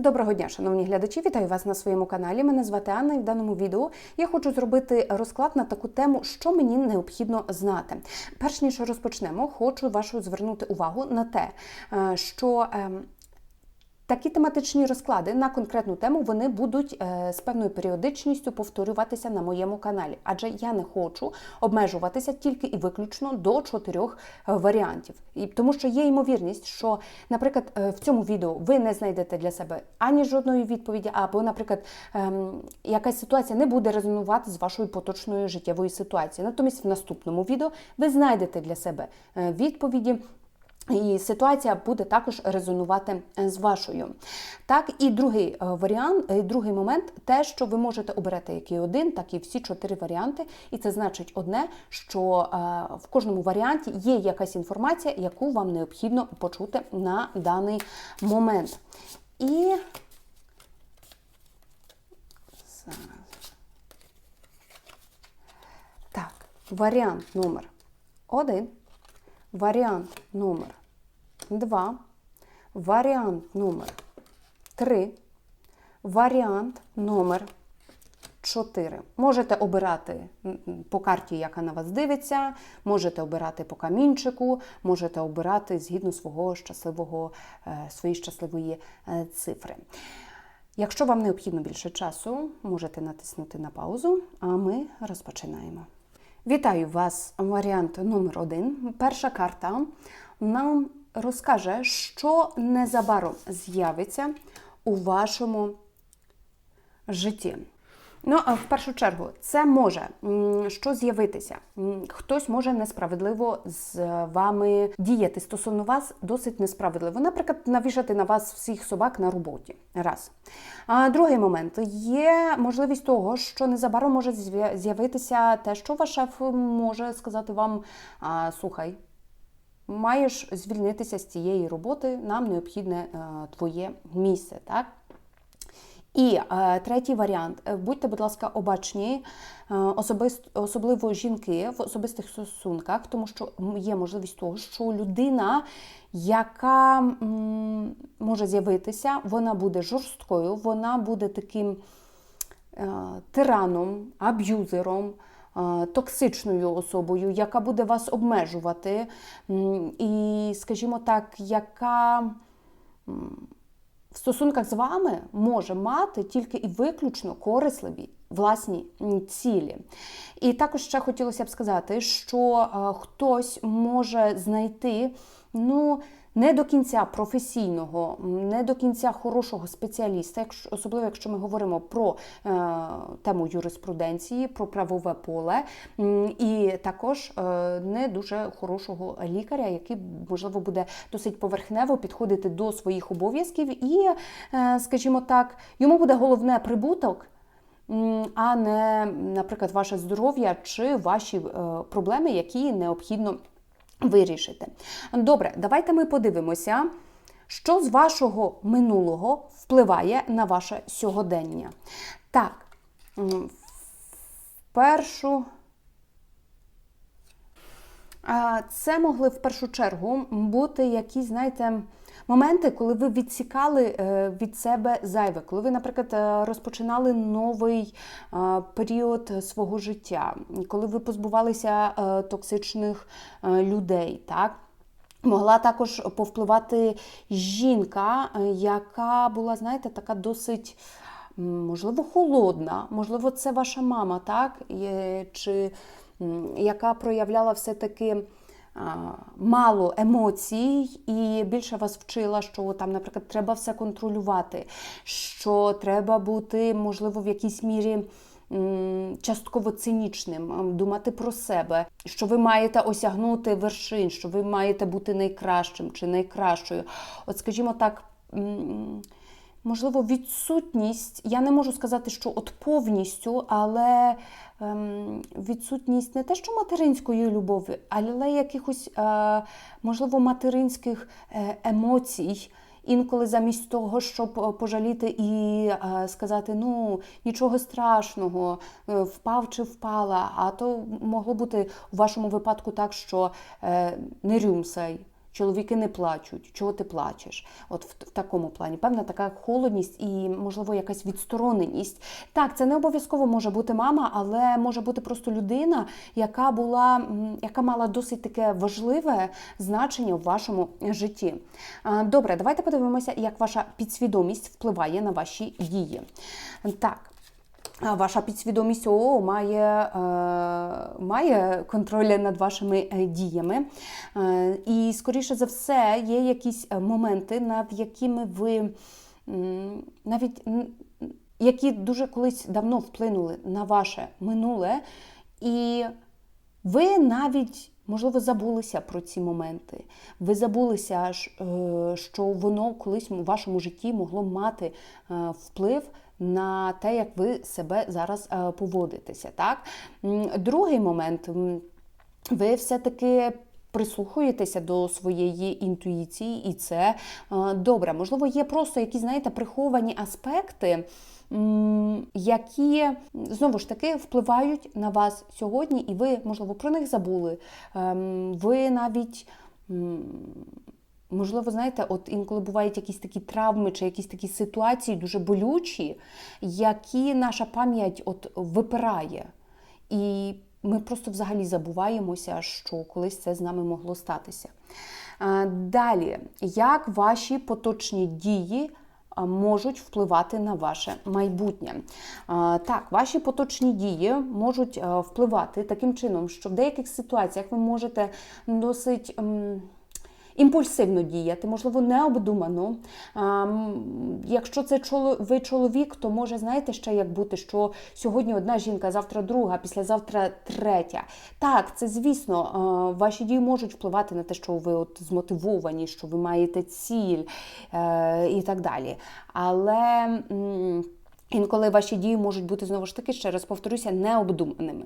Доброго дня, шановні глядачі! Вітаю вас на своєму каналі. Мене звати Анна, і в даному відео я хочу зробити розклад на таку тему, що мені необхідно знати. Перш ніж розпочнемо, хочу вашу звернути увагу на те, е, що ем, Такі тематичні розклади на конкретну тему вони будуть е, з певною періодичністю повторюватися на моєму каналі, адже я не хочу обмежуватися тільки і виключно до чотирьох е, варіантів. І тому що є ймовірність, що, наприклад, е, в цьому відео ви не знайдете для себе ані жодної відповіді, або, наприклад, ем, якась ситуація не буде резонувати з вашою поточною життєвою ситуацією. Натомість в наступному відео ви знайдете для себе відповіді. І ситуація буде також резонувати е, з вашою. Так, і другий е, варіант, е, другий момент те, що ви можете обирати як і один, так і всі чотири варіанти. І це значить одне, що в кожному варіанті є якась інформація, яку вам необхідно почути на даний момент. І. Так, варіант номер один. Варіант номер 2, варіант номер 3, варіант номер 4. Можете обирати по карті, яка на вас дивиться, можете обирати по камінчику, можете обирати згідно свого щасливого, е, своєї щасливої е, цифри. Якщо вам необхідно більше часу, можете натиснути на паузу, а ми розпочинаємо. Вітаю вас, варіант номер один. Перша карта нам розкаже, що незабаром з'явиться у вашому житті. Ну, в першу чергу, це може що з'явитися. Хтось може несправедливо з вами діяти стосовно вас досить несправедливо. Наприклад, навішати на вас всіх собак на роботі. Раз. А другий момент є можливість того, що незабаром може з'явитися те, що ваш шеф може сказати вам: слухай. Маєш звільнитися з цієї роботи, нам необхідне твоє місце. так? І е, третій варіант: е, будьте, будь ласка, обачні, е, особист, особливо жінки в особистих стосунках, тому що є можливість того, що людина, яка м, може з'явитися, вона буде жорсткою, вона буде таким е, тираном, аб'юзером. Е, токсичною особою, яка буде вас обмежувати, і, скажімо так, яка в стосунках з вами може мати тільки і виключно корисливі власні цілі. І також ще хотілося б сказати, що хтось може знайти, ну, не до кінця професійного, не до кінця хорошого спеціаліста, особливо якщо ми говоримо про е, тему юриспруденції, про правове поле, і також е, не дуже хорошого лікаря, який, можливо, буде досить поверхнево підходити до своїх обов'язків, і, е, скажімо так, йому буде головне прибуток. А не, наприклад, ваше здоров'я чи ваші проблеми, які необхідно вирішити. Добре, давайте ми подивимося, що з вашого минулого впливає на ваше сьогодення. Так, першу. Це могли в першу чергу бути якісь, знаєте, моменти, коли ви відсікали е, від себе зайве, коли ви, наприклад, е, розпочинали новий е, період свого життя, коли ви позбувалися токсичних людей. так? Могла також повпливати жінка, яка була, знаєте, така досить, можливо, холодна, можливо, це ваша мама, так? Чи яка проявляла все-таки мало емоцій і більше вас вчила, що там, наприклад, треба все контролювати, що треба бути, можливо, в якійсь мірі. Частково цинічним, думати про себе, що ви маєте осягнути вершин, що ви маєте бути найкращим чи найкращою. От, скажімо так, можливо, відсутність, я не можу сказати, що от повністю, але відсутність не те, що материнської любові, але якихось, е, можливо, материнських е, емоцій. Інколи замість того, щоб пожаліти і е, сказати, ну нічого страшного, е, впав чи впала, а то могло бути у вашому випадку так, що е, не рюмсай, чоловіки не плачуть, чого ти плачеш? От в, в такому плані. Певна така холодність і, можливо, якась відстороненість. Так, це не обов'язково може бути мама, але може бути просто людина, яка була, яка мала досить таке важливе значення в вашому житті. Добре, давайте подивимося, як ваша підсвідомість впливає на ваші дії. Так. Ваша підсвідомість ООО має, е, має контроль над вашими е, діями. Е, і, скоріше за все, є якісь моменти, над якими ви навіть які дуже колись давно вплинули на ваше минуле, і ви навіть, можливо, забулися про ці моменти. Ви забулися, що воно колись у вашому житті могло мати вплив на те, як ви себе зараз е, поводитеся. Так? Другий момент. Ви все-таки прислухаєтеся до своєї інтуїції, і це е, добре. Можливо, є просто якісь, знаєте, приховані аспекти, які знову ж таки впливають на вас сьогодні, і ви, можливо, про них забули. Ем, Ви навіть. Можливо, знаєте, от інколи бувають якісь такі травми чи якісь такі ситуації дуже болючі, які наша пам'ять от випирає. І ми просто взагалі забуваємося, що колись це з нами могло статися. Е, Далі, як ваші поточні дії можуть впливати на ваше майбутнє? Е, Так, ваші поточні дії можуть е, впливати таким чином, що в деяких ситуаціях ви можете досить. Імпульсивно діяти, можливо, необдумано. Якщо це ви чоловік, то може знаєте ще як бути, що сьогодні одна жінка, завтра друга, післязавтра третя. Так, це звісно, ваші дії можуть впливати на те, що ви от змотивовані, що ви маєте ціль е, і так далі. Але. Інколи ваші дії можуть бути знову ж таки, ще раз повторюся, необдуманими.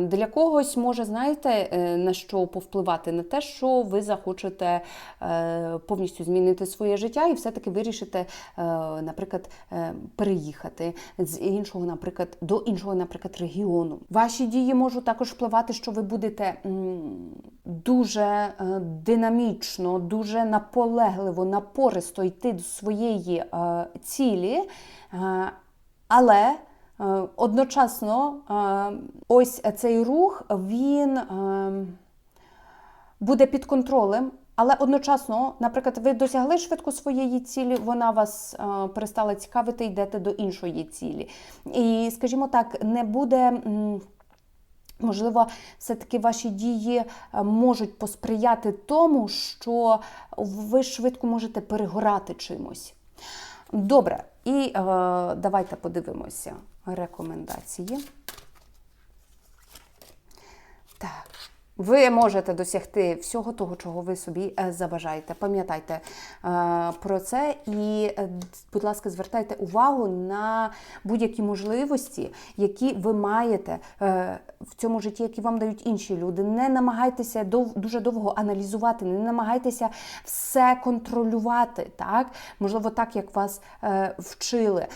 Для когось може, знаєте, е, на що повпливати? На те, що ви захочете е, повністю змінити своє життя і все-таки вирішите, е, наприклад, переїхати з іншого, наприклад, до іншого, наприклад, регіону. Ваші дії можуть також впливати, що ви будете дуже динамічно, дуже наполегливо, напористо йти до своєї цілі. Але е, одночасно е, ось цей рух він е, буде під контролем. Але одночасно, наприклад, ви досягли швидко своєї цілі, вона вас е, перестала цікавити, йдете до іншої цілі. І, скажімо так, не буде. Можливо, все-таки ваші дії можуть посприяти тому, що ви швидко можете перегорати чимось. Добре, і е, давайте подивимося рекомендації. Так. Ви можете досягти всього того, чого ви собі е, забажаєте. Пам'ятайте е, про це і, е, будь ласка, звертайте увагу на будь-які можливості, які ви маєте в цьому житті, які вам дають інші люди. Не намагайтеся дуже довго аналізувати, не намагайтеся все контролювати, так? Можливо, так, як вас вчили.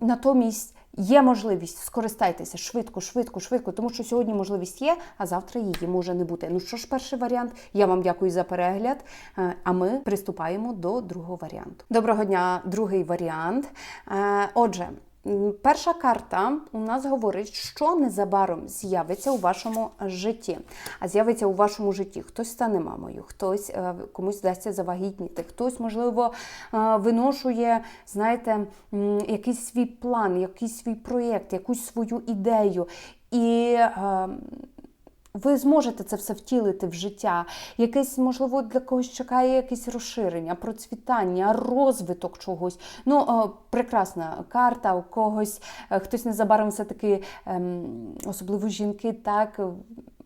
Натомість. Є можливість, скористайтеся швидко, швидко, швидко, тому що сьогодні можливість є, а завтра її може не бути. Ну що ж, перший варіант. Я вам дякую за перегляд. е, А ми приступаємо до другого варіанту. Доброго дня, другий варіант. Е, Отже. Перша карта у нас говорить, що незабаром з'явиться у вашому житті. А з'явиться у вашому житті. Хтось стане мамою, хтось е, комусь вдасться завагітніти, хтось, можливо, е, виношує, знаєте, якийсь свій план, якийсь свій проєкт, якусь свою ідею. І е, ви зможете це все втілити в життя. Якесь, можливо, для когось чекає якесь розширення, процвітання, розвиток чогось. Ну, о, прекрасна карта, у когось е, хтось незабаром все-таки, ем, особливо жінки, так.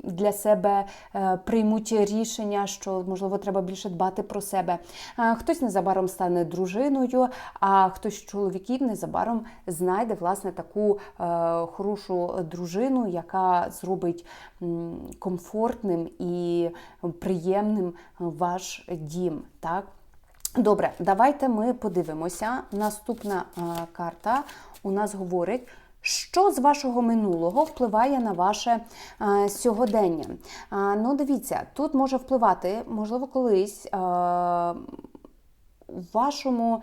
Для себе е, приймуть рішення, що можливо треба більше дбати про себе. Хтось незабаром стане дружиною, а хтось з чоловіків незабаром знайде власне таку е, хорошу дружину, яка зробить комфортним і приємним ваш дім. Так? Добре, давайте ми подивимося. Наступна е, карта у нас говорить, Що з вашого минулого впливає на ваше е, сьогодення? Е, ну, дивіться, тут може впливати, можливо, колись е, у вашому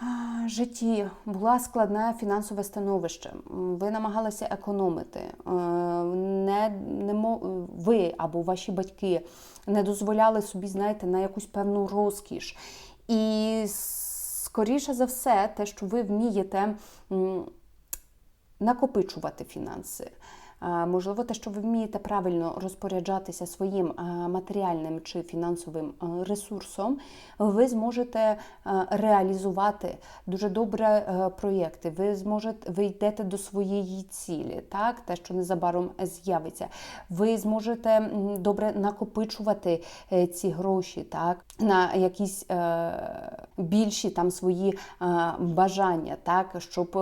а, житті була складне фінансове становище. Ви намагалися економити. Е, Не, не ви або ваші батьки не дозволяли собі, знаєте, на якусь певну розкіш. І скоріше за все, те, що ви вмієте. Накопичувати фінанси. Можливо, те, що ви вмієте правильно розпоряджатися своїм матеріальним чи фінансовим ресурсом, ви зможете реалізувати дуже добре е, проєкти. Ви зможете ви йдете до своєї цілі, так те, що незабаром з'явиться. Ви зможете добре накопичувати е, ці гроші, так на якісь е, більші там свої бажання, так щоб.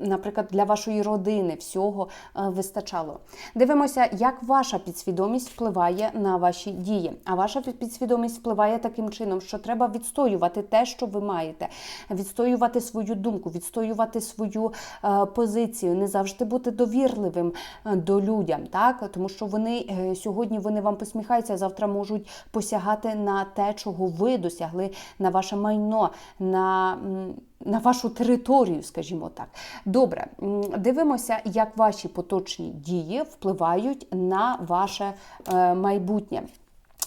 Наприклад, для вашої родини всього е, вистачало. Дивимося, як ваша підсвідомість впливає на ваші дії. А ваша підсвідомість впливає таким чином, що треба відстоювати те, що ви маєте, відстоювати свою думку, відстоювати свою е, позицію, не завжди бути довірливим е, до людям, так тому що вони сьогодні вони вам посміхаються, завтра можуть посягати на те, чого ви досягли, на ваше майно, на на вашу територію, скажімо так. Добре, дивимося, як ваші поточні дії впливають на ваше е, майбутнє.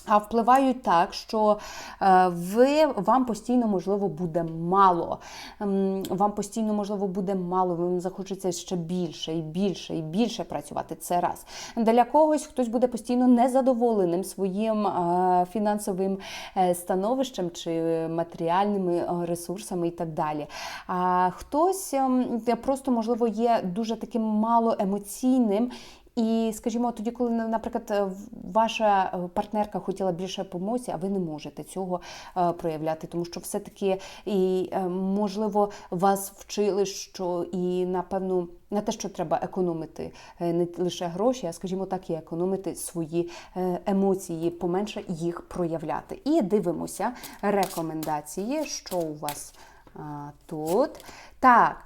А впливають так, що е, ви вам постійно можливо буде мало. Ем, Вам постійно можливо буде мало. Вам захочеться ще більше і більше і більше працювати. Це раз для когось хтось буде постійно незадоволеним своїм е, фінансовим е, становищем чи матеріальними ресурсами і так далі. А хтось ем, просто можливо є дуже таким малоемоційним. І, скажімо, тоді, коли, наприклад, е, ваша е, партнерка хотіла більше помоці, а ви не можете цього е, проявляти, тому що все-таки і можливо вас вчили, що і напевно на те, що треба економити не лише гроші, а скажімо так, і економити свої емоції, поменше їх проявляти. І дивимося рекомендації, що у вас тут. Так.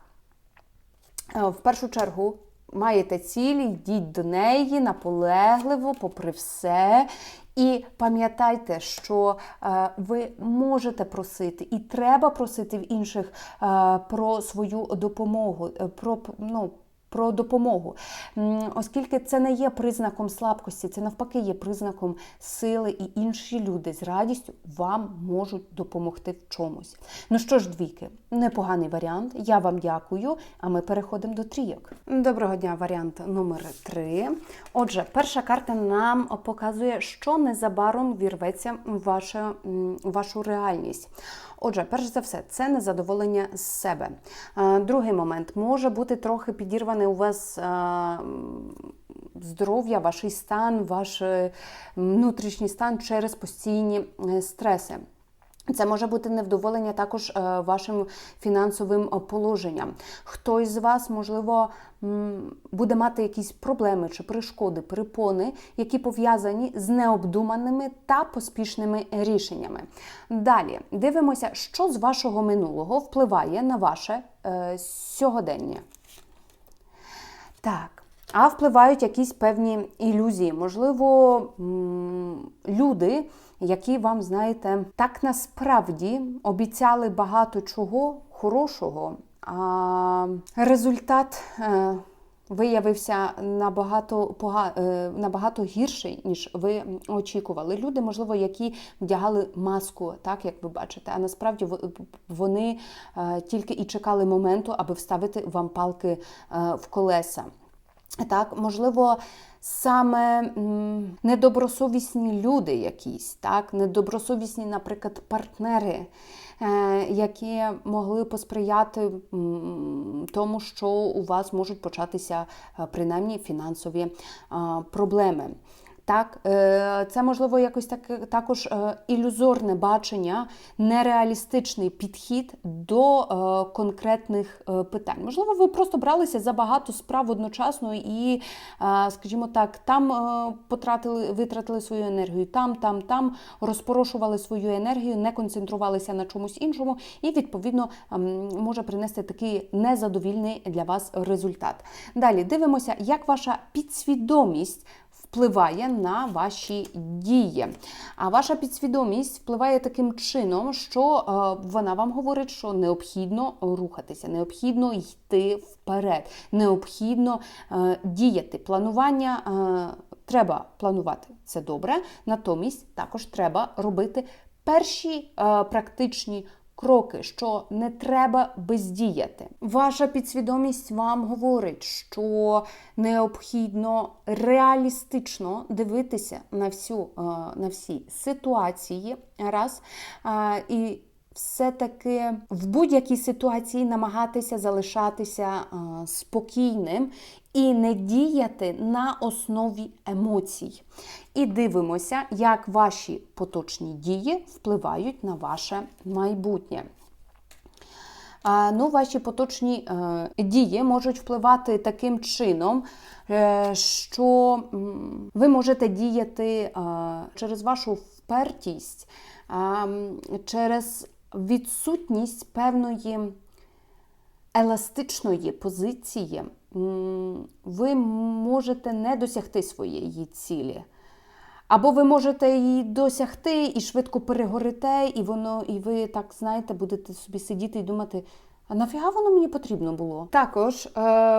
В першу чергу маєте ціль, йдіть до неї наполегливо, попри все. І пам'ятайте, що е, ви можете просити, і треба просити в інших е, про свою допомогу, е, про ну, про допомогу, оскільки це не є признаком слабкості, це навпаки є признаком сили, і інші люди з радістю вам можуть допомогти в чомусь. Ну що ж, двійки, непоганий варіант. Я вам дякую. А ми переходимо до трійок. Доброго дня, варіант номер три. Отже, перша карта нам показує, що незабаром вірветься в вашу, вашу реальність. Отже, перш за все, це незадоволення з себе. Е, Другий момент може бути трохи підірваний у вас. Здоров'я, ваш стан, ваш е, внутрішній стан через постійні е, стреси. Це може бути невдоволення також е, вашим фінансовим е, положенням. Хтось з вас, можливо, буде мати якісь проблеми чи перешкоди, перепони, які пов'язані з необдуманими та поспішними рішеннями. Далі дивимося, що з вашого минулого впливає на ваше сьогодення. Так. А впливають якісь певні ілюзії. Можливо, люди, які вам, знаєте, так насправді обіцяли багато чого хорошого, а результат е, виявився набагато, пога... е, набагато гірший, ніж ви очікували. Люди, можливо, які вдягали маску, так як ви бачите, а насправді вони е, тільки і чекали моменту, аби вставити вам палки е, в колеса. Так, можливо, саме недобросовісні люди якісь, так, недобросовісні, наприклад, партнери, які могли посприяти тому, що у вас можуть початися е, принаймні фінансові е, проблеми. Так, е, це можливо якось так також е, ілюзорне бачення, нереалістичний підхід до е, конкретних е, питань. Можливо, ви просто бралися за багато справ одночасно і, е, скажімо так, там е, потратили, витратили свою енергію, там, там, там розпорошували свою енергію, не концентрувалися на чомусь іншому, і відповідно ем, може принести такий незадовільний для вас результат. Далі дивимося, як ваша підсвідомість впливає на ваші дії. А ваша підсвідомість впливає таким чином, що е, вона вам говорить, що необхідно рухатися, необхідно йти вперед, необхідно е, діяти. Планування е, треба планувати це добре, натомість також треба робити перші практичні кроки, що не треба бездіяти. Ваша підсвідомість вам говорить, що необхідно реалістично дивитися на всю е, на всі ситуації раз е, і. Все-таки в будь-якій ситуації намагатися залишатися е, спокійним і не діяти на основі емоцій. І дивимося, як ваші поточні дії впливають на ваше майбутнє. Ну, Ваші поточні е, дії можуть впливати таким чином, е, що ви можете діяти е, через вашу впертість, через відсутність певної еластичної позиції. Ви можете не досягти своєї цілі. Або ви можете її досягти і швидко перегорите, і воно, і ви так знаєте, будете собі сидіти і думати. А нафіга воно мені потрібно було? Також е,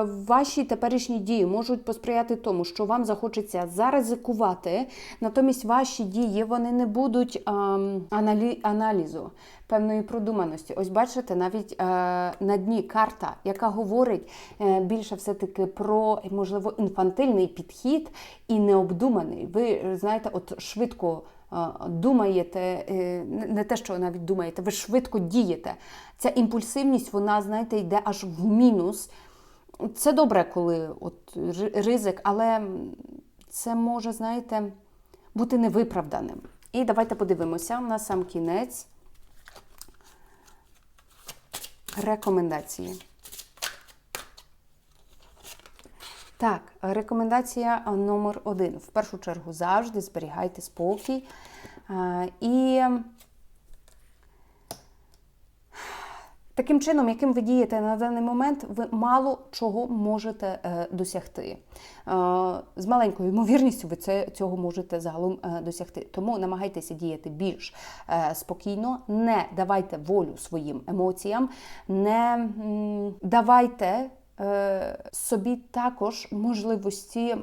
ваші теперішні дії можуть посприяти тому, що вам захочеться заризикувати, натомість ваші дії вони не будуть е, аналі, аналізу певної продуманості. Ось бачите, навіть е, на дні карта, яка говорить е, більше все-таки про можливо інфантильний підхід і необдуманий. Ви знаєте, от швидко думаєте, не те, що навіть думаєте, ви швидко дієте. Ця імпульсивність, вона, знаєте, йде аж в мінус. Це добре, коли от ризик, але це може, знаєте, бути невиправданим. І давайте подивимося на сам кінець рекомендації. Так, рекомендація номер один. В першу чергу завжди зберігайте спокій. І таким чином, яким ви дієте на даний момент, ви мало чого можете е, досягти. З маленькою ймовірністю ви цього можете загалом е, досягти. Тому намагайтеся діяти більш е, спокійно, не давайте волю своїм емоціям, не давайте. Собі також можливості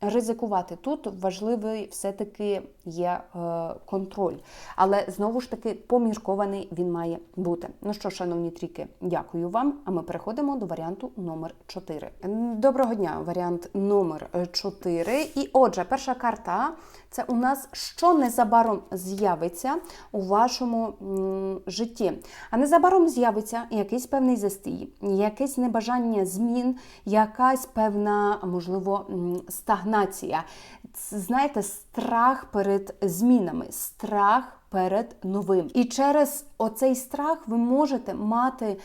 ризикувати. Тут важливий все-таки є е, контроль. Але знову ж таки поміркований він має бути. Ну що, шановні тріки, дякую вам. А ми переходимо до варіанту номер 4. Доброго дня, варіант номер 4. І отже, перша карта це у нас що незабаром з'явиться у вашому м, житті. А незабаром з'явиться якийсь певний застій, якесь небажання змін, якась певна, можливо, стагнація. Знаєте, страх перед змінами, страх перед новим. І через оцей страх ви можете мати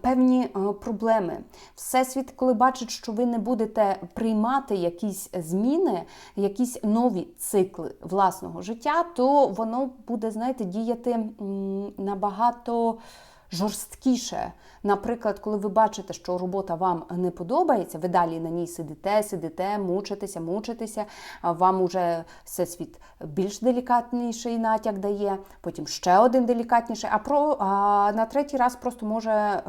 певні е, проблеми. Всесвіт, коли бачить, що ви не будете приймати якісь зміни, якісь нові цикли власного життя, то воно буде, знаєте, діяти набагато жорсткіше. Наприклад, коли ви бачите, що робота вам не подобається, ви далі на ній сидите, сидите, мучитеся, мучитеся, вам уже всесвіт більш делікатніший натяк дає, потім ще один делікатніший, а про а на третій раз просто може. Е,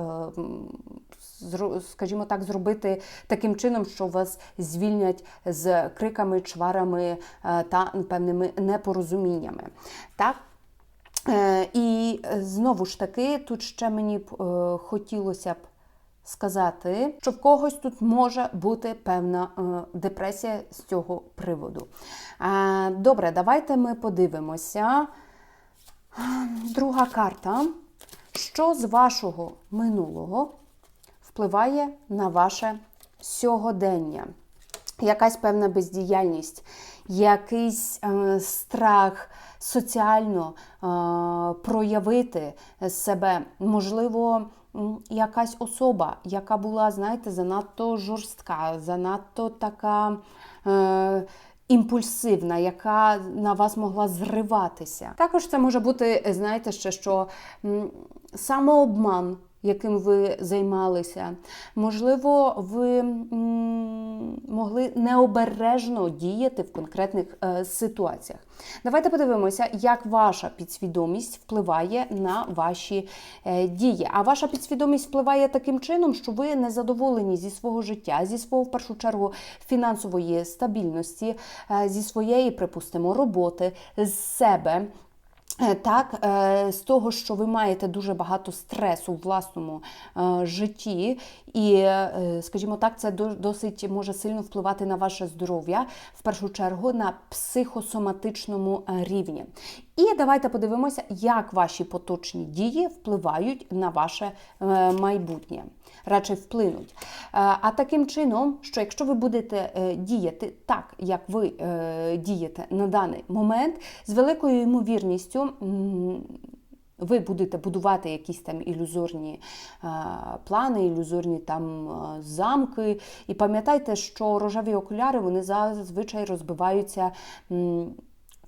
скажімо так, зробити таким чином, що вас звільнять з криками, чварами е, та певними непорозуміннями. Так, і е, знову ж таки, тут ще мені б е, хотілося б сказати, що в когось тут може бути певна депресія з цього приводу. Добре, давайте ми подивимося. Друга карта. Що з вашого минулого впливає на ваше сьогодення? Якась певна бездіяльність, якийсь е, страх соціально е, проявити себе, можливо, якась особа, яка була, знаєте, занадто жорстка, занадто така. Е, Імпульсивна, яка на вас могла зриватися. Також це може бути, знаєте, ще що самообман, яким ви займалися. Можливо, ви могли необережно діяти в конкретних е, ситуаціях. Давайте подивимося, як ваша підсвідомість впливає на ваші е, дії. А ваша підсвідомість впливає таким чином, що ви не задоволені зі свого життя, зі свого в першу чергу фінансової стабільності, е, зі своєї, припустимо, роботи, з себе. Е, Так, е, з того, що ви маєте дуже багато стресу в власному е, житті, і, скажімо так, це досить може сильно впливати на ваше здоров'я, в першу чергу на психосоматичному рівні. І давайте подивимося, як ваші поточні дії впливають на ваше е, майбутнє. Радше вплинуть. Е, А таким чином, що якщо ви будете е, діяти так, як ви дієте на даний момент, з великою ймовірністю. ви будете будувати якісь там ілюзорні е, плани, ілюзорні там е, замки. І пам'ятайте, що рожеві окуляри вони зазвичай розбиваються м,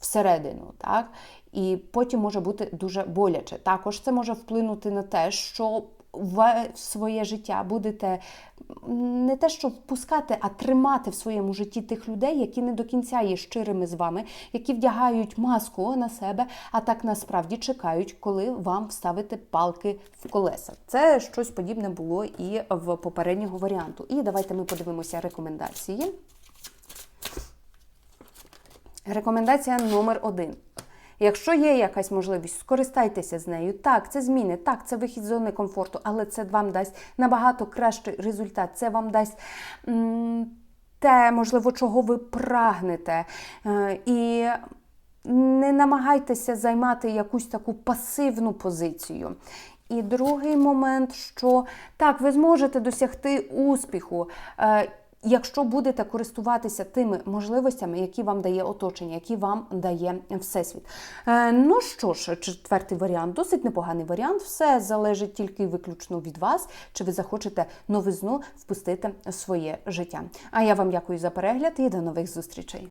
всередину. Так? І потім може бути дуже боляче. Також це може вплинути на те, що в своє життя будете не те, що впускати, а тримати в своєму житті тих людей, які не до кінця є щирими з вами, які вдягають маску на себе, а так насправді чекають, коли вам вставити палки в колеса. Це щось подібне було і в попереднього варіанту. І давайте ми подивимося рекомендації. Рекомендація номер один. Якщо є якась можливість, скористайтеся з нею. Так, це зміни, так, це вихід з зони комфорту, але це вам дасть набагато кращий результат. Це вам дасть м, те, можливо, чого ви прагнете. Е, І не намагайтеся займати якусь таку пасивну позицію. І другий момент, що так, ви зможете досягти успіху. е, Якщо будете користуватися тими можливостями, які вам дає оточення, які вам дає всесвіт. Е, ну що ж, четвертий варіант, досить непоганий варіант. Все залежить тільки виключно від вас, чи ви захочете новизну впустити в своє життя. А я вам дякую за перегляд і до нових зустрічей.